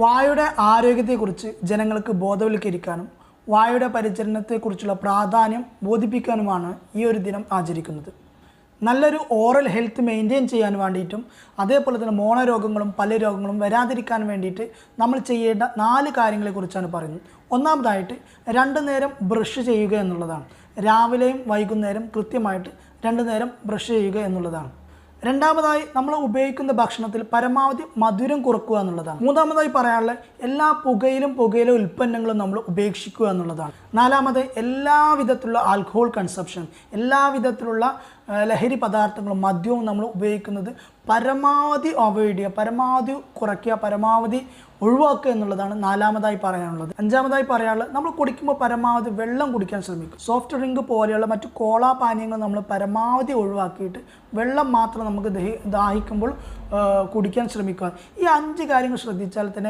വായുടെ ആരോഗ്യത്തെക്കുറിച്ച് ജനങ്ങൾക്ക് ബോധവൽക്കരിക്കാനും വായുടെ പരിചരണത്തെക്കുറിച്ചുള്ള പ്രാധാന്യം ബോധിപ്പിക്കാനുമാണ് ഈ ഒരു ദിനം ആചരിക്കുന്നത്. നല്ലൊരു ഓറൽ ഹെൽത്ത് മെയിന്റെയിൻ ചെയ്യാൻ വേണ്ടിയിട്ടും അതേപോലെ തന്നെ മോണരോഗങ്ങളും പല രോഗങ്ങളും വരാതിരിക്കാൻ വേണ്ടിയിട്ട് നമ്മൾ ചെയ്യേണ്ട നാല് കാര്യങ്ങളെക്കുറിച്ചാണ് പറയുന്നത്. ഒന്നാമതായിട്ട് രണ്ടു നേരം ബ്രഷ് ചെയ്യുക എന്നുള്ളതാണ്. രാവിലെയും വൈകുന്നേരം കൃത്യമായിട്ട് രണ്ടു നേരം ബ്രഷ് ചെയ്യുക എന്നുള്ളതാണ്. രണ്ടാമതായി നമ്മൾ ഉപയോഗിക്കുന്ന ഭക്ഷണത്തിൽ പരമാവധി മധുരം കുറക്കുക എന്നുള്ളതാണ്. മൂന്നാമതായി പറയാനുള്ള എല്ലാ പുകയിലും പുകയില ഉൽപ്പന്നങ്ങളും നമ്മൾ ഉപേക്ഷിക്കുക എന്നുള്ളതാണ്. നാലാമത് എല്ലാ വിധത്തിലുള്ള ആൽക്കഹോൾ കൺസപ്ഷൻ എല്ലാ വിധത്തിലുള്ള ലഹരി പദാർത്ഥങ്ങളും മദ്യവും നമ്മൾ ഉപയോഗിക്കുന്നത് പരമാവധി അവോയ്ഡ് ചെയ്യുക പരമാവധി കുറയ്ക്കുക പരമാവധി ഒഴിവാക്കുക എന്നുള്ളതാണ് നാലാമതായി പറയാനുള്ളത്. അഞ്ചാമതായി പറയാനുള്ളത് നമ്മൾ കുടിക്കുമ്പോൾ പരമാവധി വെള്ളം കുടിക്കാൻ ശ്രമിക്കും. സോഫ്റ്റ് ഡ്രിങ്ക് പോലെയുള്ള മറ്റു കോള പാനീയങ്ങൾ നമ്മൾ പരമാവധി ഒഴിവാക്കിയിട്ട് വെള്ളം മാത്രം നമുക്ക് ദഹി ദാഹിക്കുമ്പോൾ കുടിക്കാൻ ശ്രമിക്കുക. ഈ അഞ്ച് കാര്യങ്ങൾ ശ്രദ്ധിച്ചാൽ തന്നെ